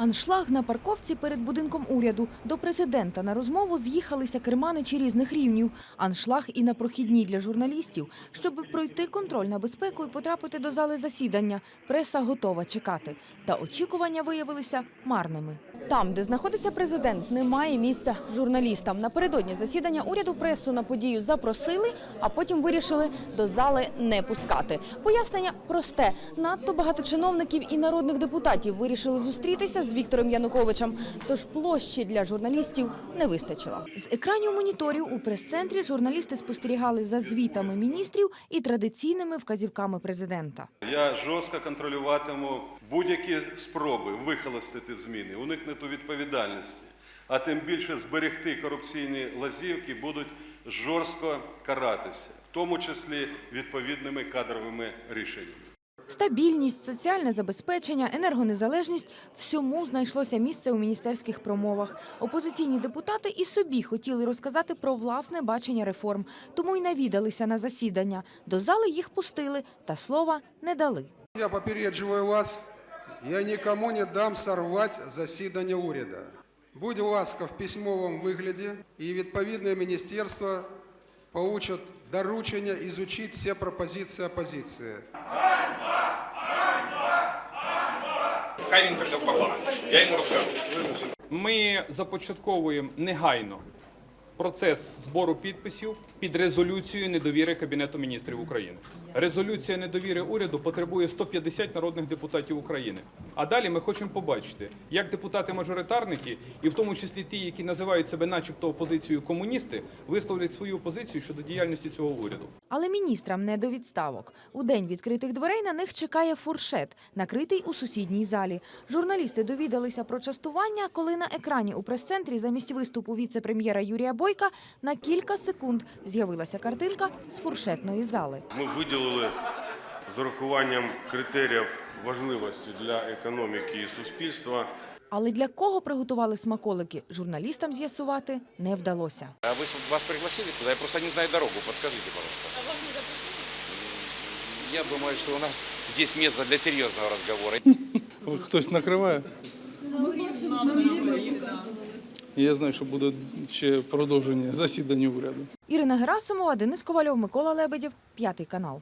Аншлаг на парковці перед будинком уряду. До президента на розмову з'їхалися керманичі різних рівнів. Аншлаг і на прохідній для журналістів. Щоб пройти контроль на безпеку і потрапити до зали засідання, преса готова чекати. Та очікування виявилися марними. Там, де знаходиться президент, немає місця журналістам. Напередодні засідання уряду пресу на подію запросили, а потім вирішили до зали не пускати. Пояснення просте: надто багато чиновників і народних депутатів вирішили зустрітися з Віктором Януковичем. Тож площі для журналістів не вистачило. З екранів моніторів у прес-центрі журналісти спостерігали за звітами міністрів і традиційними вказівками президента. Я жорстко контролюватиму будь-які спроби вихолостити зміни, уникнути відповідальності, а тим більше зберегти корупційні лазівки будуть жорстко каратися, в тому числі відповідними кадровими рішеннями. Стабільність, соціальне забезпечення, енергонезалежність – всьому знайшлося місце у міністерських промовах. Опозиційні депутати і собі хотіли розказати про власне бачення реформ, тому й навідалися на засідання. До зали їх пустили, та слова не дали. Я попереджую вас, я нікому не дам сорвати засідання уряду. Будь ласка, в письмовому вигляді, і відповідне міністерство получат доручення изучить всі пропозиції опозиції. Хай він прийшов парламент. Я йому розкажу. Ми започатковуємо негайно процес збору підписів під резолюцією недовіри Кабінету міністрів України. Резолюція недовіри уряду потребує 150 народних депутатів України. А далі ми хочемо побачити, як депутати-мажоритарники, і в тому числі ті, які називають себе начебто опозицією комуністи, висловлять свою позицію щодо діяльності цього уряду. Але міністрам не до відставок. У день відкритих дверей на них чекає фуршет, накритий у сусідній залі. Журналісти довідалися про частування, коли на екрані у прес-центрі замість виступу віце-прем'єра Юрія Бойка на кілька секунд з'явилася картинка з фуршетної зали. Ми виділили з урахуванням критеріїв важливості для економіки і суспільства Але для кого приготували смаколики, журналістам з'ясувати не вдалося. А вы, с- вас пригласили туда? Я просто не знаю дорогу. Подскажите, пожалуйста. Я думаю, что у нас здесь место для серьезного разговора. Хтось накриває? Я знаю, що буде ще продовження засідання уряду. Ірина Герасимова, Денис Ковальов, Микола Лебедєв, п'ятий канал.